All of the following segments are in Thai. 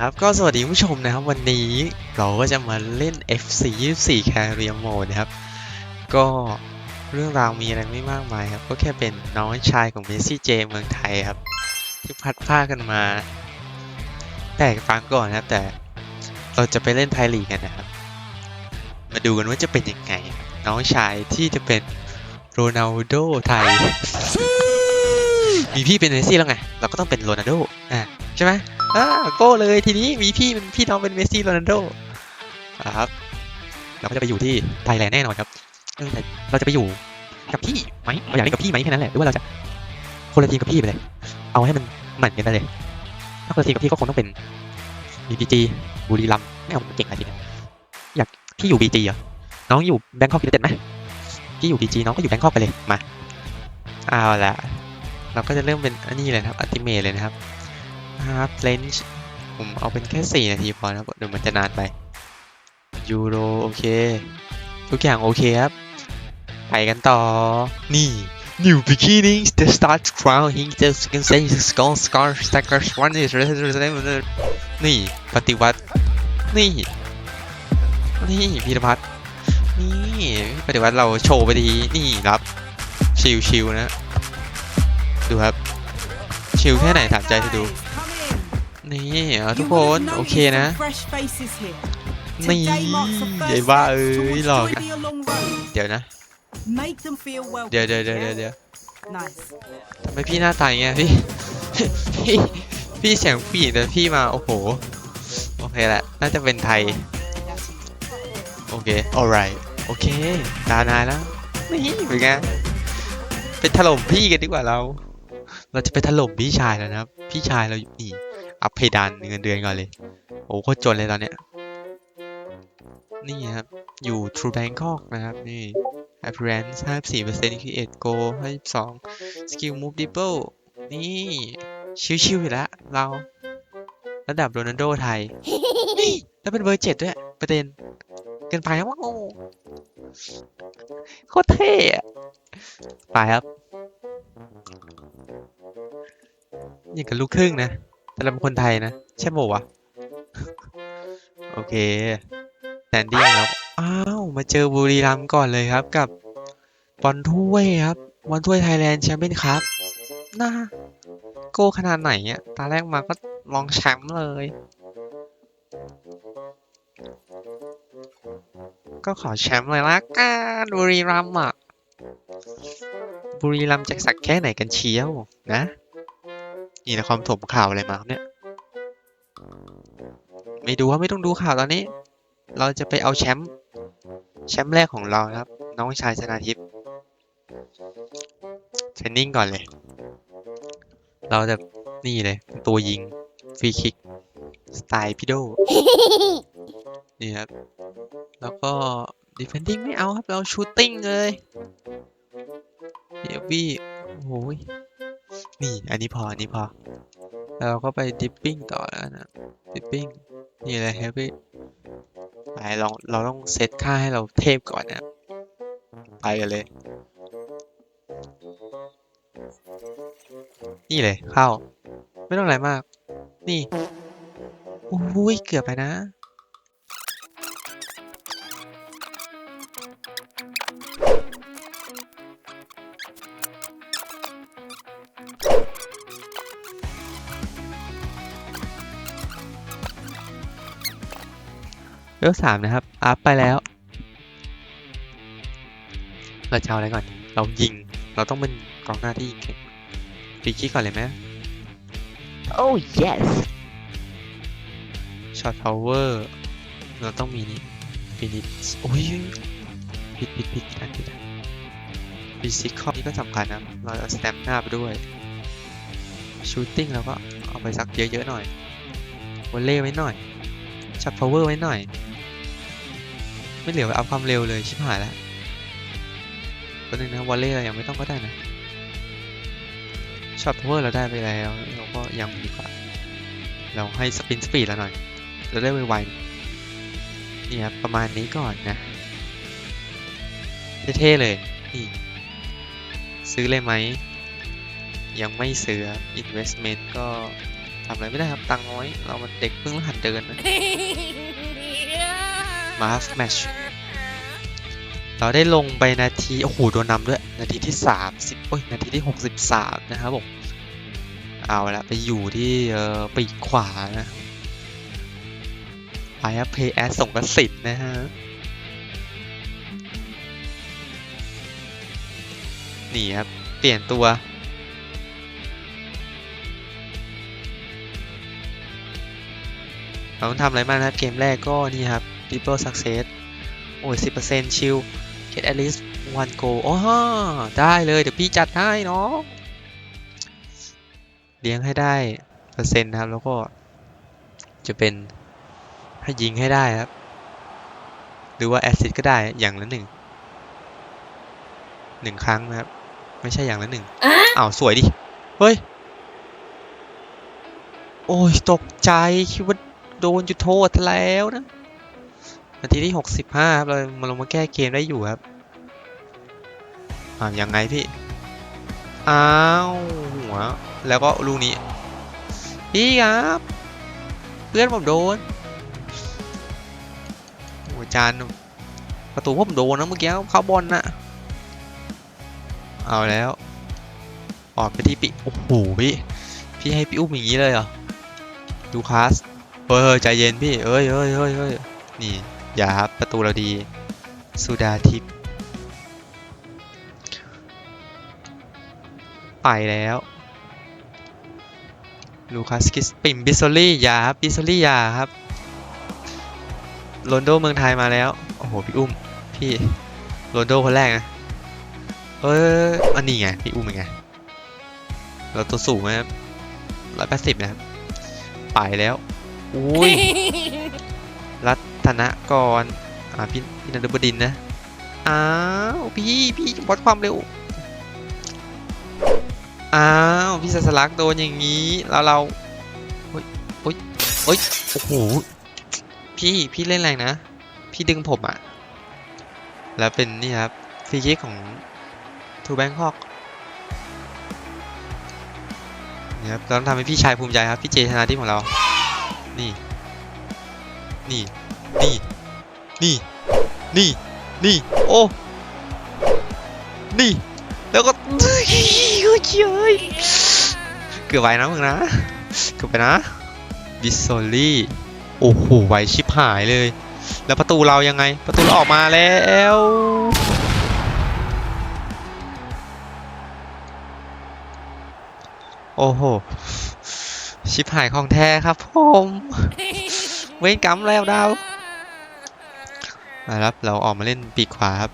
ครับก็สวัสดีผู้ชมนะครับ วันนี้เราก็จะมาเล่น FC 24 Career Mode นะครับ ก็เรื่องราวมีอะไรไม่มากมายครับ ก็แค่เป็นน้องชายของเมสซี่เจเมืองไทยครับ ที่พัดผ้ากันมา แต่ฟังก่อนนะครับแต่เราจะไปเล่นไทยลีกกันนะครับ มาดูกันว่าจะเป็นยังไง น้องชายที่จะเป็นโรนัลโดไทย มีพี่เป็นเมสซี่แล้วไง เราก็ต้องเป็นโรนัลโดอะใช่ไหม อ่าโก้เลยทีนี้มีพี่เป็นพี่น้องเป็นเมสซี่โรนัลโดครับเราก็จะไปอยู่ที่ไทยแลนด์แน่นอนครับเออแต่เราจะไปอยู่กับพี่ไหมเราอยากเล่นกับพี่ไหมแค่นั้นแหละหรือว่าเราจะคนละทีมกับพี่ไปเลย เอาให้มันหมือนกันไปเลยถ้าคนละทีมกับพี่ก็คงต้องเป็นบีบีจีบุรีรัมย์ไม่เอาเก่งอะไรทีเนี้ยอยากพี่อยู่บีจีเหรอน้องอยู่แบงคอกยูไนเต็ดไหมพี่อยู่บีจีน้องก็อยู่แบงคอกไปเลยมาเอาละเราก็จะเริ่มเป็นอันนี้เลยครับอัลติเมทเลยนะครับ ครับเลนจ์ผมเอาเป็นแค่ 4 นาทีพอนะครับเดี๋ยวมันจะนานไปยูโรโอเค ทุกอย่างโอเคครับ ไปกันต่อ นี่ New beginnings the start crown he just can say skull scar stacker one is นี่ปฏิวัติ นี่ นี่พีรพัฒน์นี่ปฏิวัติเราโชว์ไปดีนี่รับชิวชิวๆนะ ดูครับ ชิวแค่ไหนถามใจเธอดู นี่เอาทุกคนโอเคนะนี่ใหญ่บ้าเอ้ยหลอกนะเดี๋ยวนะเดี๋ยวเดี๋ยวเดี๋ยวเดี๋ยวเดี๋ยวทำไมพี่หน้าตาอย่างเงี้ยพี่พี่พี่เสียงผู้หญิงแต่พี่มาโอ้โหโอเคแหละน่าจะเป็นไทยโอเค alright โอเคดานายแล้วนี่เป็นไงไปถล่มพี่กันดีกว่าเรา เราจะไปถล่มพี่ชายแล้วนะครับ พี่ชายเราอยู่นี่ อัพเพดานเงินเดือนก่อนเลย โอ้โคตรจนเลยตอนเนี้ย นี่ครับ อยู่ True Bangkok นะครับ นี่ Appearance 54% Create Go 52 Skill Move Dribble นี่ ชิวๆอยู่แล้วเรา ระดับโรนัลโดไทย นี่ แล้วเป็นเบอร์เจ็ดด้วย ประเด็น เกินไปครับว่าโอ้โคตรเท่อะไปครับอย่กับลูกครึ่งนะ แต่เราเป็นคนไทยนะ ใช่ไหมวะ โอเคแซนดี้แล้วอ้าว มาเจอบุรีรัมย์ก่อนเลยครับ กับบอลถ้วยครับบอลถ้วยไทยแลนด์แชมเปี้ยนคัพน่าโก้ขนาดไหนอะตาแรกมาก็ลองแชมป์เลย ก็ขอแชมป์เลยละกันบุรีรัมย์อะ บุรีรัมย์จะสักแค่ไหนกันเชียวนะ นี่นะความถมข่าวอะไรมาครับเนี่ย ไม่ดูว่าไม่ต้องดูข่าวตอนนี้ เราจะไปเอาแชมป์แชมป์แรกของเราครับ น้องชายชนาทิพย์เทรนนิ่งก่อนเลย เราจะนี่เลย ตัวยิงฟรีคิก สไตล์พี่โด นี่ครับ แล้วก็ defending ไม่เอาครับ เรา shooting เลยเดี๋ยวพี่โอ้ย นี่ อันนี้พอ อันนี้พอ แล้วเราก็ไปดิปปิ้งต่อแล้วนะ ดิปปิ้ง นี่เลย heavy ไปลองเราต้องเซตค่าให้เราเทพก่อนนะ ไปกันเลย นี่เลยเข้า ไม่ต้องอะไรมาก นี่โอ้ย เกือบไปนะ วลสามนะครับ อัพไปแล้ว เราจะเอาอะไรก่อน เรายิง เราต้องเป็นกองหน้าที่ยิงเก่งฟรีคิกก่อนเลยไหม Oh yes. ช็อตพาวเวอร์เราต้องมีนี่ฟินิชโอ้ยผิดผิดผิดอันผิดอันฟิสิคอลนี่ก็สำคัญนะ เราเอาสแตมหน้าไปด้วย ชูตติ้งเราก็เอาไปสักเยอะๆหน่อยวอลเล่ไว้หน่อยช็อตพาวเวอร์ไว้หน่อย ไม่เหลือเอาความเร็วเลยชิบหายแล้วตัวนึงนะวอลเล่เรายังไม่ต้องก็ได้นะช็อตพาวเวอร์เราได้ไปแล้วเราก็ยังดีกว่า เราให้สปินสปีดแล้วหน่อยจะได้ไวๆนี่ครับประมาณนี้ก่อนนะเท่ๆเลยนี่ซื้อเลยไหม ยังไม่ซื้อครับ investment ก็ทำอะไรไม่ได้ครับ ตังน้อย เรามันเด็กเพิ่งหัดเดินนะ มาฟแมชเราได้ลงไปนาที โอ้โห โดนนำด้วย นาทีที่ 30โอ้ย นาทีที่ 63 นะครับผม เอาละไปอยู่ที่เอ่อปีกขวานะไปครับเพย์แอสส่งกสิทธิ์นะฮะ นี่ครับ เปลี่ยนตัวเราต้องทำอะไรบ้างนะครับ เกมแรกก็นี่ครับ people success โอ้ย10%ชิล get at least one goal อ๋อได้เลยเดี๋ยวพี่จัดให้เนาะเลี้ยงให้ได้เปอร์เซ็นต์นะครับ แล้วก็จะเป็นให้ยิงให้ได้ครับ หรือว่าแอสซิสก็ได้อย่างละหนึ่งหนึ่งครั้งนะครับ ไม่ใช่อย่างละหนึ่งอ้าวสวยดิ เฮ้ย โอ้ย ตกใจ คิดว่าโดนจุดโทษแล้วนะ นาทีที่หกสิบห้าครับเรามาลงมาแก้เกมได้อยู่ครับอ่ายังไงพี่ อ้าวหัว แล้วก็ลูกนี้ พี่ครับ เพื่อนผมโดนโอ้ยจานประตูผมโดนนะเมื่อกี้เข้าบอลนะเอาแล้ว ออกไปที่ปิโอ้โหพี่ พี่ให้พี่อุ้มอย่างนี้เลยเหรอ ดูคลาสเฮ้ยเฮ้ยใจเย็นพี่ เอ้ยเอ้ยเอ้ยเอ้ยนี่ อย่าครับ ประตูเราดี สุดาทิพย์ไปแล้ว ลูคัสคิสปิมบิสโซลี่อย่าครับบิสโซลี่อย่าครับโรนโดเมืองไทยมาแล้ว โอ้โห พี่อุ้ม พี่โรนโดคนแรกนะ เอออันนี้ไง พี่อุ้มเป็นไง เราตัวสูงนะครับร้อยแปดสิบนะครับ ไปแล้ว อุ้ย รัตนกรอ่าพี่พี่นันทบดินนะ อ้าว พี่พี่วัดความเร็ว อ้าว พี่สัสลักโดนอย่างนี้ แล้วเราโอ้ยโอ้ยโอ้ยโอ้โห พี่พี่เล่นแรงนะ พี่ดึงผมอะแล้วเป็นนี่ครับฟรีคิกของทูแบงคอกนี่ครับเราต้องทำให้พี่ชายภูมิใจครับ พี่เจชนะที่ของเรา นี่ นี่ นี่ นี่ นี่ นี่ โอ้ นี่ แล้วก็เฮ้ยเฮ้ยเฮ้ยเกือบไปนะมึงนะ เกือบไปนะ บิสโซลี่ โอ้โห ไวชิบหายเลย แล้วประตูเรายังไง ประตูเราออกมาแล้วโอ้โห ชิบหายของแท้ครับผม เว้นกรรมแล้วดาว มาครับ เราออกมาเล่นปีกขวาครับ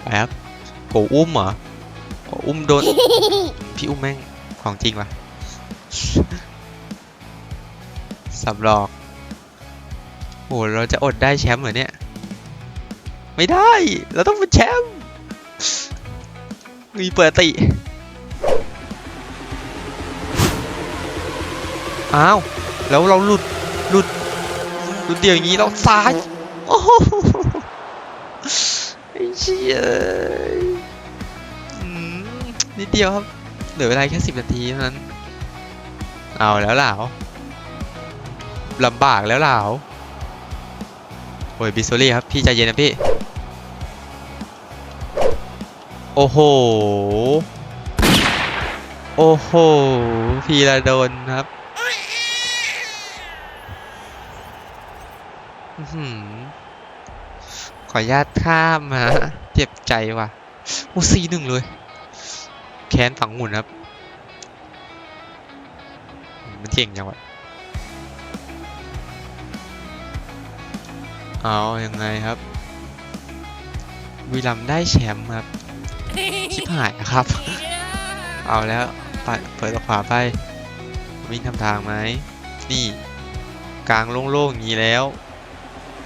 ไปครับโกอุ้มเหรอโกอุ้มโดน พี่อุ้มแม่งของจริงว่ะสับหลอกโหเราจะอดได้แชมป์เหรอเนี่ย ไม่ได้ เราต้องเป็นแชมป์มีเปิดติ อ้าว แล้วเราหลุด หลุดหลุ ดเดียวอย่างนี้เราซ้ายโอ้โหไอ้เชี่ยนิดเดียวครับ เหลือเวลาแค่สิบนาทีเท่านั้น เอาแล้วเหล่าลำบากแล้วเหล่าโอ้ยบิสโซลี่ครับ พี่ใจเย็นนะพี่ โอ้โห โอ้โหพีระดนครับอื้อหือ ขออนุญาตข้ามมาเจ็บใจว่ะโอ้ซีหนึ่งเลย แค้นฝังหุ่นครับ มันเก่งจังวะเอายังไงครับวีรัมได้แชมป์ครับ ชิบหายนะครับ เอาแล้วเปิดขวาไป วิ่งทำทางไหม นี่ กลางโล่งๆอย่างนี้แล้ว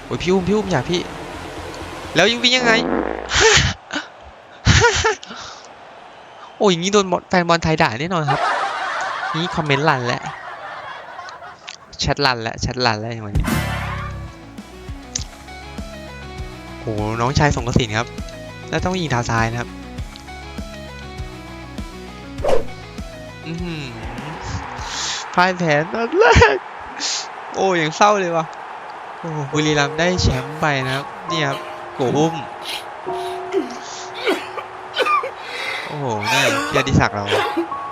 โอ้ยพี่อุ้มพี่อุ้มอย่าพี่ แล้วยังวิ่งยังไงโอ้ยอย่างนี้โดนแฟนบอลไทยด่าแน่นอนครับ นี่คอมเมนต์ลันแล้วแชทลันแล้วแชทลันแล้วอย่างนี้โอ้น้องชายสงกระสินครับ แล้วต้องยิงทาซ้ายนะครับออือหือพ่ายแพ้นัดแรก โอ้ยังเศร้าเลยว่ะ โอ้บุรีรัมย์ได้แชมป์ไปนะครับ นี่ครับโกอุ้ม โอ้โห นี่พี่อดิศักดิ์เรา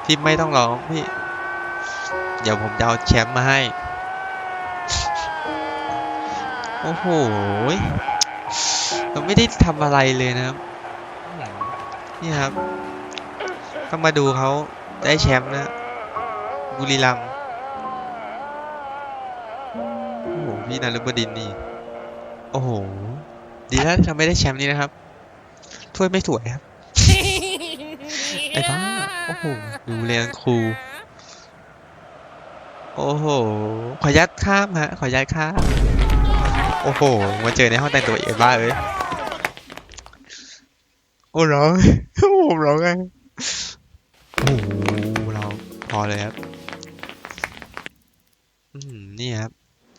พี่ไม่ต้องร้องพี่ เดี๋ยวผมจะเอาแชมป์มาให้ โอ้โห เราไม่ได้ทำอะไรเลยนะครับ นี่ครับ ต้องมาดูเขาได้แชมป์นะ บุรีรัมย์ พี่นฤบดินทร์นี่ โอ้โห ดีแล้วที่ทำไม่ได้แชมป์นี้นะครับ ถ้วยไม่สวยครับ ไอ้บ้า โอ้โห ดูเรียนครู โอ้โห ขอยัดข้ามฮะ ขอยัดข้าม โอ้โห มาเจอในห้องแต่งตัวเองบ้าเอ้ยโอ้ร้อง โอ้ผมร้องไงโอ้โหเราพอเลยครับ อืม นี่ครับ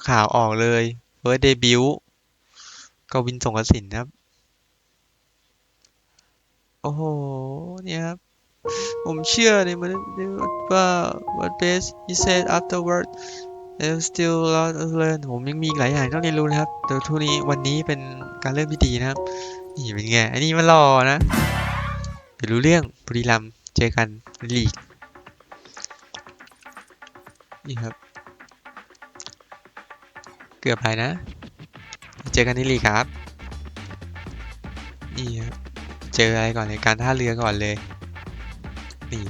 ข่าวออกเลยเฟิร์สเดบิวต์กวินสงกสินครับ โอ้โห เนี่ยครับ ผมเชื่อในมันว่า what best he said afterward there's still a lot to learn ผมยังมีหลายอย่างต้องเรียนรู้นะครับแต่ทุกนี้วันนี้เป็นการเริ่มที่ดีนะครับ นี่เป็นไง อันนี้มันหล่อนะเดี๋ยวรู้เรื่องบุรีรัมเจอกันนลีก นี่ครับ กือบไปนะ เจอกันในลีกครับ นี่ครับเจออะไรก่อนในการท่าเรือก่อนเลย นี่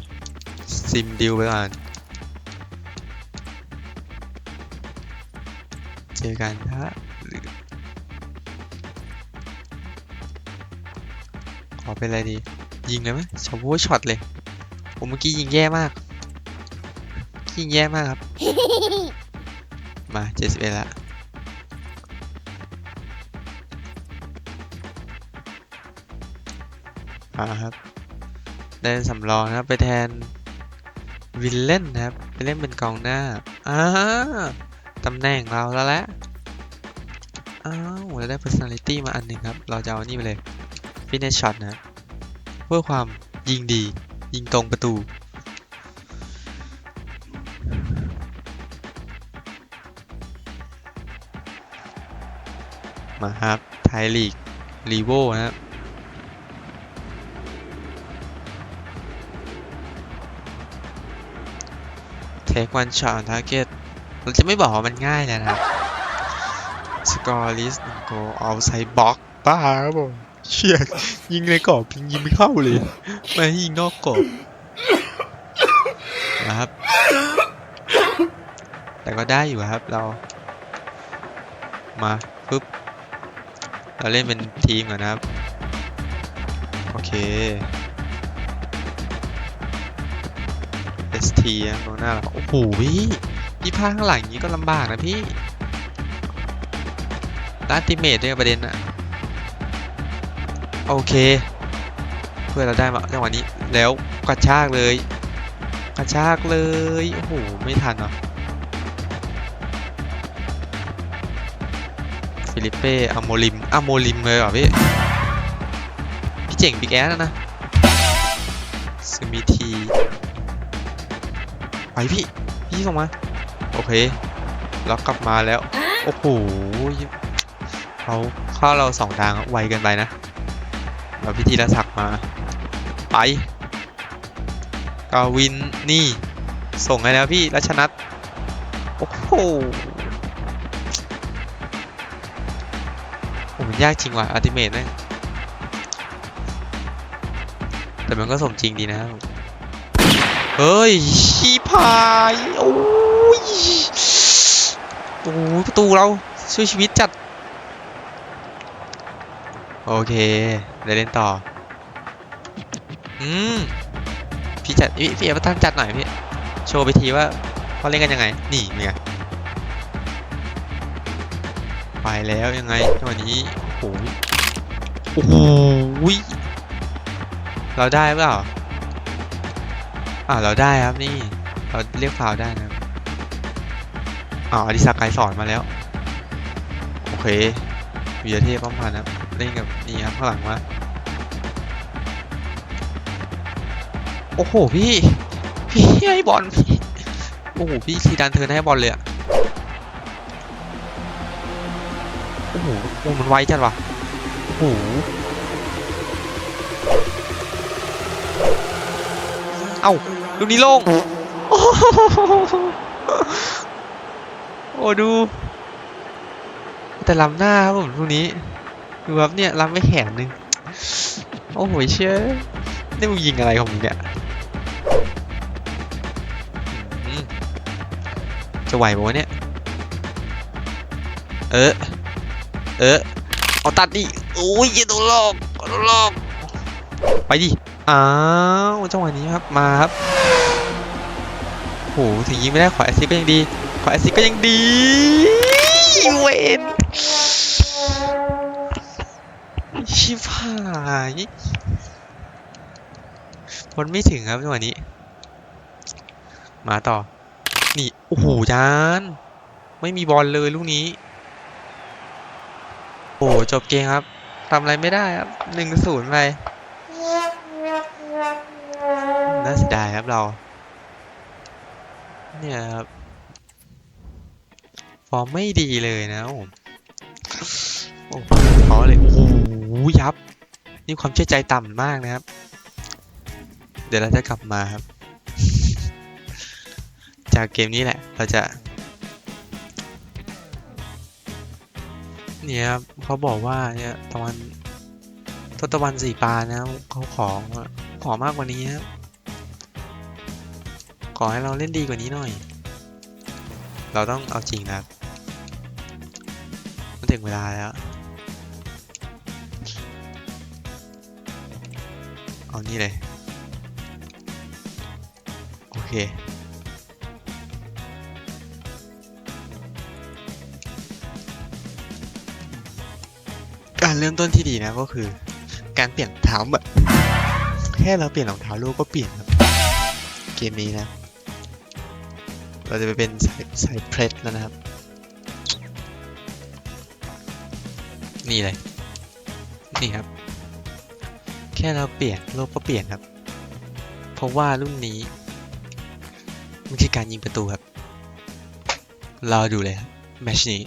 ซิมดิวไปก่อน เจอกันท่าเรือขอเป็นอะไรดี ยิงเลยไหมชาวโวช็อตเลยผมเมื่อกี้ยิงแย่มาก ยิงแย่มากครับ มาเจ็ดสิบเอ็ดละ มาครับได้สำรองนะครับไปแทนวิลเล่นนะครับไปเล่นเป็นกองหน้าอ่าตำแหน่งเราแล้วแหละอ้าวเราได้ personality มาอันหนึ่งครับ เราจะเอานี่ไปเลย finish shot นะเพื่อความยิงดี ยิงตรงประตูมาครับไทยลีกรีโวนะครับ take one shot on target เราจะไม่บอกว่ามันง่ายนะครับ score list หนึ่ง goal outside box บ้าครับผมเชี่ยยิงในกรอบยิงยิงไม่เข้าเลยไม่ให้ยิงนอกกรอบนะครับ แต่ก็ได้อยู่ครับเรา มาปุ๊บเราเล่นเป็นทีมก่อนนะครับ โอเค ST นะตรงหน้าเราโอ้โหพี่พี่พาข้างหลังอย่างนี้ก็ลำบากนะพี่ด้านติเมทด้วยประเด็นอะโอเค เพื่อเราได้มาจังหวะนี้แล้วกระชากเลย กระชากเลย โอ้โห ไม่ทันอะฟิลิปเป้อโมลิมอโมลิมเลยเหรอพี่ พี่เจ๋งบิ๊กแอสนะสมิท ไปพี่ พี่ส่งมา โอเคแล้วกลับมาแล้ว โอ้โหเขาเข้าเราสองทางไวเกินไปนะเราพิธีรศักดิ์มา ไปกาวินนี่ ส่งให้แล้วพี่รัชนัทโอ้โหโอ้มันยากจริงว่ะอัลติเมทนะแต่มันก็สมจริงดีนะครับ เฮ้ยชีพายโอ้ยโอ้ประตูเราช่วยชีวิตจัด โอเคได้เล่นต่อ อืม พี่จัดพี่พี่เอฟตันจัดหน่อยพี่ โชว์ไปทีว่าเขาเล่นกันยังไง นี่เป็นไงไปแล้วยังไงจังหวนี้โอ้โหโอ้โหเราได้เปล่า อ่าเราได้ครับนี่ เราเรียกฟาวได้นะอ้าอดิศักดิ์ไกรสอนมาแล้ว โอเควีรเทพป้อมพันธ์ครับเล่นกับนี่ครับข้างหลังมาโอ้โหพี่ พี่ให้บอลพี่โอ้โหพี่ซีดานเทิร์นให้บอลเลยอะโอ้โหโอ้มันไวจัดวะโอ้โหเอ้า ลูกนี้โล่ง โอ้โหโอ้ดู แต่ล้ำหน้าครับผมลูกนี้ ดูครับเนี่ยล้ำไม่แขนนึง โอ้โหเชื่อนี่มึงยิงอะไรของมึงเนี่ยจะไหวปะวะเนี่ย เออ เออ เอาตัดดิโอ้ยอย่าโดนหลอกโดนหลอก ไปดิ อ้าวจังหวะนี้ครับมาครับโหถึงยิงไม่ได้ขอแอซิสก็ยังดีขอแอซิสก็ยังดีเวนชิบหายบอลไม่ถึงครับจังหวะนี้ มาต่อ นี่โอ้โหจานไม่มีบอลเลยลูกนี้ โอ้โหจบเกมครับทำอะไรไม่ได้ครับหนึ่งศูนย์ไป น่าเสียดายครับเรา เนี่ยครับ ฟอร์มไม่ดีเลยนะผมโอ้โหท้อเลยโอ้โหยับ นี่ความเชื่อใจต่ำมากนะครับ เดี๋ยวเราจะกลับมาครับ จากเกมนี้แหละ เราจะเนี่ยครับเขาบอกว่าเนี่ยตะวันทศตะวันสีปานะเขาขอขอมากกว่านี้ครับ ขอให้เราเล่นดีกว่านี้หน่อย เราต้องเอาจริงนะมันถึงเวลาแล้ว เอานี่เลย โอเคการเริ่มต้นที่ดีนะก็คือ การเปลี่ยนรองเท้าแบบแค่เราเปลี่ยนรองเท้าลูกก็เปลี่ยนครับเกมนี้นะ เราจะไปเป็นสายสายเพรสแล้วนะครับ นี่เลย นี่ครับ แค่เราเปลี่ยนโลกก็เปลี่ยนครับ เพราะว่ารุ่นนี้ มันคือการยิงประตูครับ รอดูเลยครับแมชนี้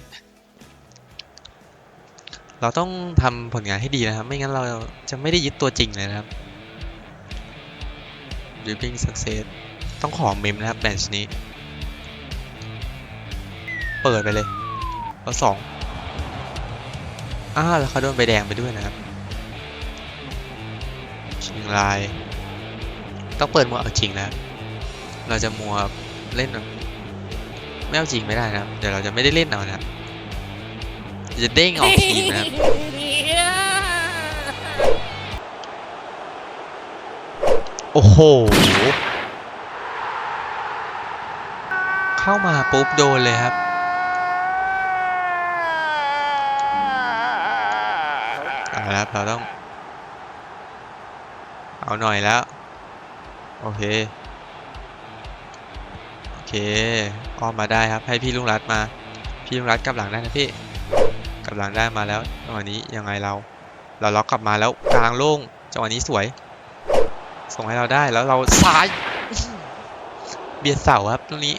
เราต้องทำผลงานให้ดีนะครับ ไม่งั้นเราจะไม่ได้ยึดตัวจริงเลยนะครับ Dribbling Success ต้องขอเมมนะครับแมชนี้ เปิดไปเลย เอาสองอ้าวแล้วเขาโดนใบแดงไปด้วยนะครับชิงราย ต้องเปิดมัวเอาจริงนะครับเราจะมัวเล่นไม่เอาจริงไม่ได้นะครับเดี๋ยวเราจะไม่ได้เล่นเอานะครับจะเด้งออกทีมนะโอ้โห เข้ามาปุ๊บโดนเลยครับ เอาละครับเราต้อง เอาหน่อยแล้ว โอเค โอเค อ้อมมาได้ครับ ให้พี่ลุงรัตมา พี่ลุงรัตกลับหลังได้นะพี่ กลับหลังได้มาแล้วจังหวะนี้ยังไงเรา เราล็อกกลับมาแล้วกลางโล่งจังหวะนี้สวย ส่งให้เราได้แล้วเราซ้าย เบียดเสาครับตรงนี้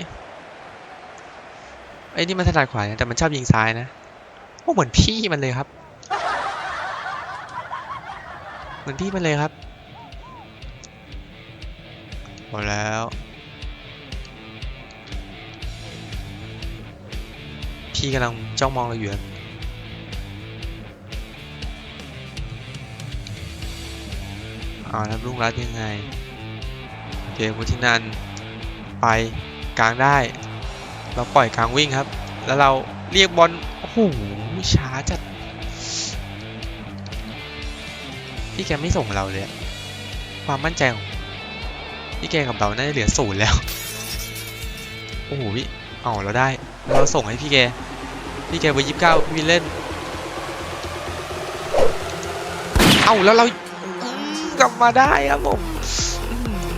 ไอ้นี่มันถนัดขวาแต่มันชอบยิงซ้ายนะโอ้เหมือนพี่มันเลยครับ เหมือนพี่มันเลยครับหมดแล้วพี่กำลังจ้องมองเราอยู่ครับเอาละครับลุงรัดยังไงโอเคพุทธินันไปกลางได้ เราปล่อยกลางวิ่งครับ แล้วเราเรียกบอลโอ้โหช้าจัด พี่แกไม่ส่งเราเลยอะความมั่นใจของพี่แกกับเราน่าจะเหลือศูนย์แล้ว โอ้โหพี่เอาเราได้แล้วเราส่งให้พี่แก พี่แกเบอร์ยี่สิบเก้าพี่วินเล่น เอ้าแล้วเราอืมกลับมาได้ครับผมอืม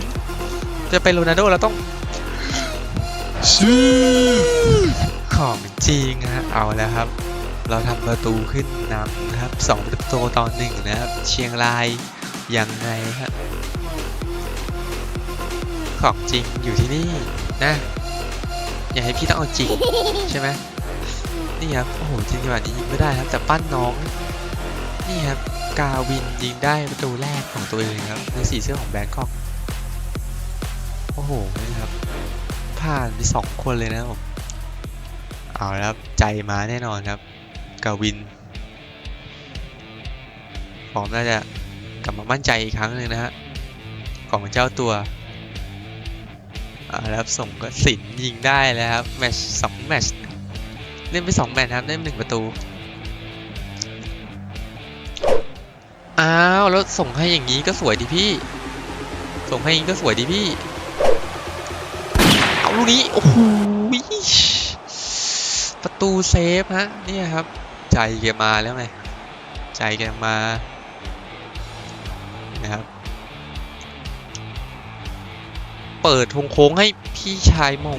จะเป็นโรนัลโดเราต้องของจริงฮะ เอาแล้วครับ เราทำประตูขึ้นนำนะครับสองประตูต่อหนึ่งนะครับ เชียงรายยังไงฮะของจริงอยู่ที่นี่นะ อย่าให้พี่ต้องเอาจริงใช่ไหมนี่ครับโอ้โหจริงจังนี้ยิงไม่ได้ครับแต่ปั้นน้อง นี่ครับกาวินยิงได้ประตูแรกของตัวเองครับในสีเสื้อของแบงคอกโอ้โหนี่ครับผ่านไปสองคนเลยนะผมเอาแล้วครับใจมาแน่นอนครับ กาวินผมน่าจะกลับมามั่นใจอีกครั้งหนึ่งนะฮะ ของเจ้าตัวแล้วครับส่งก็สินยิงได้แล้วครับแมชสองแมชเล่นไปสองแมตช์ครับได้หนึ่งประตู อ้าว แล้วส่งให้อย่างนี้ก็สวยดีพี่ ส่งให้อย่างนี้ก็สวยดีพี่ เอาลูกนี้ โอ้โหประตูเซฟฮะ เนี่ยครับ ใจแกมาแล้วไง ใจแกมานะครับ เปิดทงโค้งให้พี่ชายมง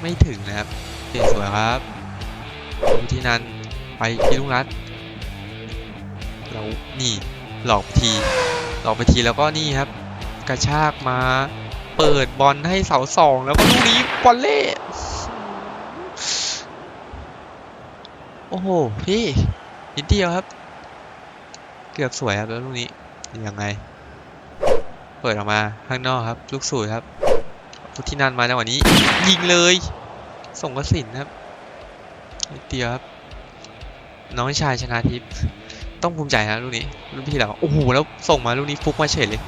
ไม่ถึงนะครับเสวยครับวิธีนั้นไปพี่ลุงรัตเรานี่หลอกที หลอกไปทีแล้วก็นี่ครับ กระชากมา เปิดบอลให้เสาสองแล้วก็ลูกนี้บอลเล่ โอ้โห พี่นิดเดียวครับ เกือบสวยครับแล้วลูกนี้ยังไง เปิดออกมาข้างนอกครับ ลูกสูตรครับพุทธินันมาในวันนี้ ยิงเลย ส่งกระสินครับนิดเดียวครับ น้องชายชนะทิพย์ต้องภูมิใจนะลูกนี้ลูกพี่เราโอ้โหแล้วส่งมาลูกนี้ฟุกมาเฉยเลย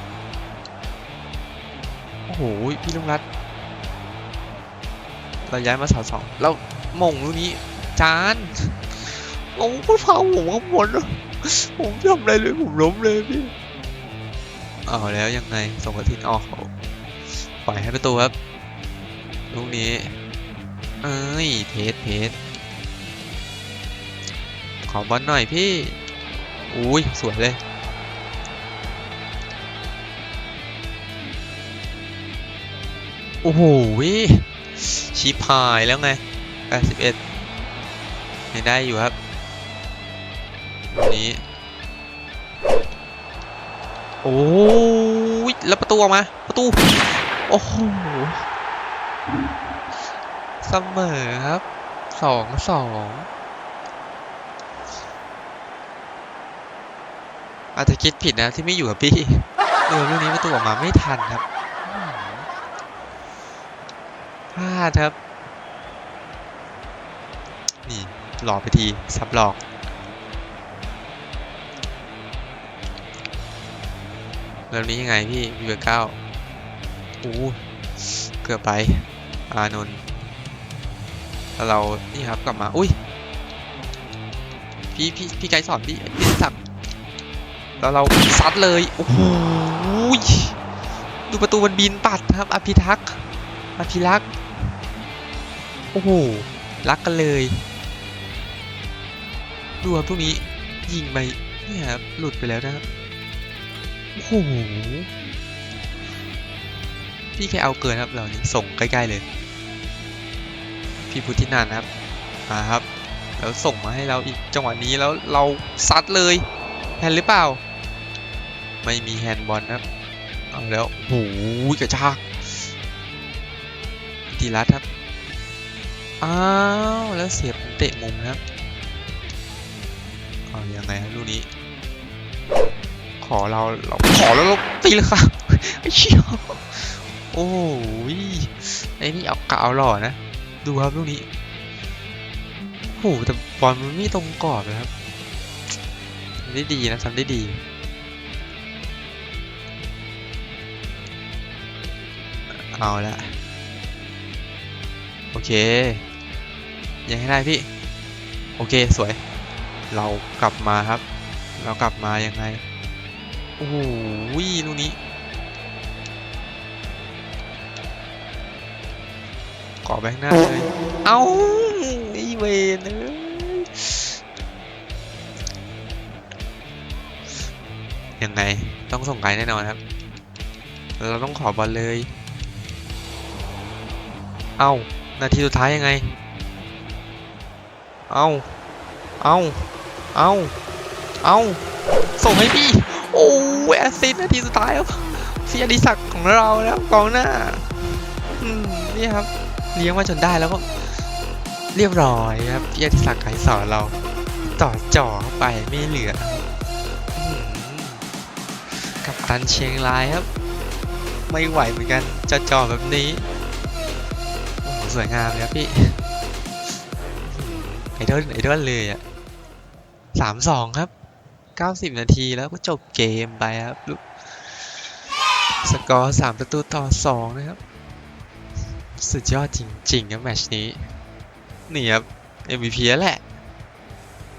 โอ้โหพี่ลุงรัตเราย้ายมาเสาสองแล้วมงลูกนี้จาน โอ้โหเผาผมข้างบนผมทำอะไรเลยผมล้มเลยพี่เอาแล้วยังไงส่งกระทินออกปล่อยให้ประตูครับลูกนี้เอ้ยเพจเพจขอบอลหน่อยพี่อุ้ยสวยเลยโอ้โหวิชิพายแล้วไง81ยังได้อยู่ครับ นนี้ โอ้ยแล้วประตูออกมา ประตู โอ้โหเสมอครับสองสองอาจจะคิดผิดนะที่ไม่อยู่กับพี่เออเรื่องนี้ประตูออกมาไม่ทันครับพลาดครับ นี่หลอกไปทีซับหลอก แบบนี้ยังไงพี่มีเบอร์เก้าโอ้เกือบไป อานนท์แล้วเรา นี่ครับกลับมา อุ้ย พี่พี่พี่ไกด์สอนพี่พี่สักแล้วเราซัดเลย โอ้โหยดูประตูมันบินปัดครับ อภิทักษ์อภิรักษ์โอ้โห รักกันเลย ดูครับพวกนี้ยิงไปเนี่ยครับ หลุดไปแล้วนะครับ โอ้โหพี่แค่เอาเกินครับเหล่านี้ส่งใกล้ๆเลย พี่พุทธินันครับมาครับ แล้วส่งมาให้เราอีกจังหวะนี้แล้วเราซัดเลยแฮนหรือเปล่า ไม่มีแฮนด์บอลครับเอาแล้วโอ้โหกระชากดีรัตครับอ้าวแล้วเสียบเตะมุมนะครับเอายังไงครับลูกนี้ อเราเราขอแล้วเราตีเลยครับไอ้เชี่ยโอ้ยไอ้นี่เอากะเอาหล่อนะ ดูครับลูกนี้โอ้แต่บอลมันไม่ตรงกรอบนะครับทำได้ดีนะทำได้ดีเอาละโอเค ยังให้ได้พี่ โอเคสวย เรากลับมาครับ เรากลับมายังไง อ้โหลูกนี้ ขอแบงค์หน้าเลย เอ้าไอีเวนเอ้ยยังไง ต้องส่งไกลแน่นอนครับ เราต้องขอบอลเลย เอ้า นาทีสุดท้ายยังไง เอ้า เอ้า เอ้า เอ้า ส่งให้พี่ โอ้แอสซิสต์นาทีสุดท้ายครับพี่อดิศักของเราแล้วกองหน้าอืมนี่ครับเลี้ยงมาจนได้แล้วก็เรียบร้อยครับพี่อดิศักไกรสอนเรา ต่อจ่อเข้าไปไม่เหลือกับตันเชียงรายครับ ไม่ไหวเหมือนกันจะจ่อแบบนี้โอ้โหสวยงามเลยครับพี่ไอดอลไอดอลเลยอะสามสองครับ เก้าสิบนาทีแล้วก็จบเกมไปครับลูกสกอร์สามประตูต่อสองนะครับ สุดยอดจริงๆครับแมชนี้ นี่ครับ MVP แล้วแหละ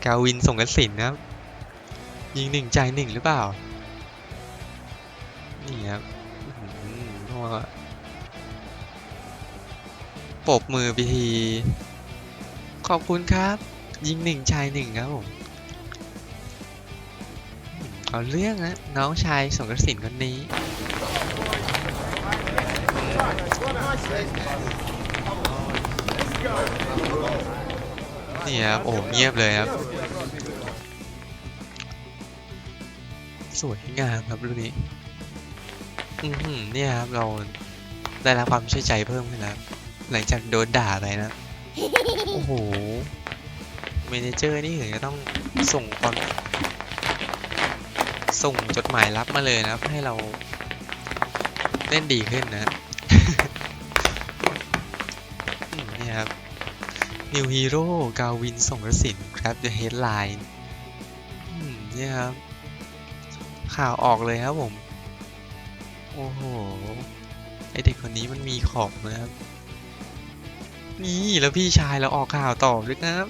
กาวินส่งกระสินนะครับ ยิงหนึ่งใจหนึ่งหรือเปล่า นี่ครับหือเพราะว่าปบมือพิธี ขอบคุณครับ ยิงหนึ่งชายหนึ่งครับผม เอาเรื่องนะน้องชายสงกระสินคนนี้ นี่ครับ โอ้เงียบเลยครับ สวยงามครับรุ่นนี้ อือหือเนี่ยครับ เราได้รับความเชื่อใจเพิ่มขึ้นแล้วหลังจากโดนด่าไปนะ โอ้โห เมเนเจอร์นี่ถึงจะต้องส่งความ ส่งจดหมายรับมาเลยนะครับ ให้เราเล่นดีขึ้นนะนี่ครับ New Hero กาวินส่งรสินครับ The Headline นี่ครับ ข่าวออกเลยครับผม โอ้โห ไอเด็กคนนี้มันมีของนะครับ นี่แล้วพี่ชายเราออกข่าวต่อด้วยนะครับ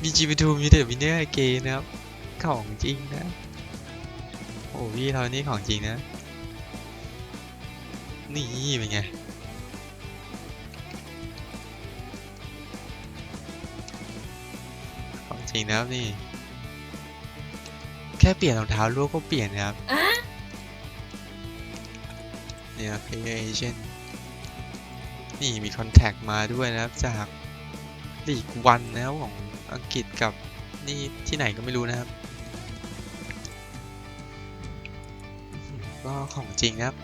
BGP2 มีเดอะวินเนอร์เกนนะครับ ของจริงนะ พี่เรานี่ของจริงนะ นี่เป็นไงของจริงนะครับนี่ แค่เปลี่ยนรองเท้าลูกก็เปลี่ยนนะครับ เนี่ย Player Agent นี่มีคอนแทคมาด้วยนะครับจากลีกวันนะครับของอังกฤษกับนี่ที่ไหนก็ไม่รู้นะครับ ก็ของจริงครับ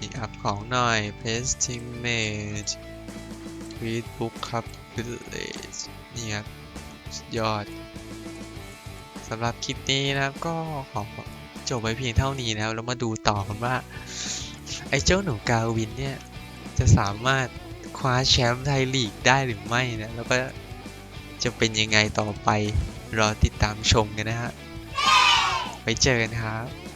นี่อัพของหน่อย Pestimate Readbook ครับ Village นี่ครับยอดสำหรับคลิปนี้นะครับก็ขอจบไว้เพียงเท่านี้นะครับแล้วมาดูต่อกันว่า ไอ้เจ้าหนูกาวินเนี่ย จะสามารถคว้าแชมป์ไทยลีกได้หรือไม่นะ แล้วก็จะเป็นยังไงต่อไป รอติดตามชมกันนะฮะไป เจอกันครับ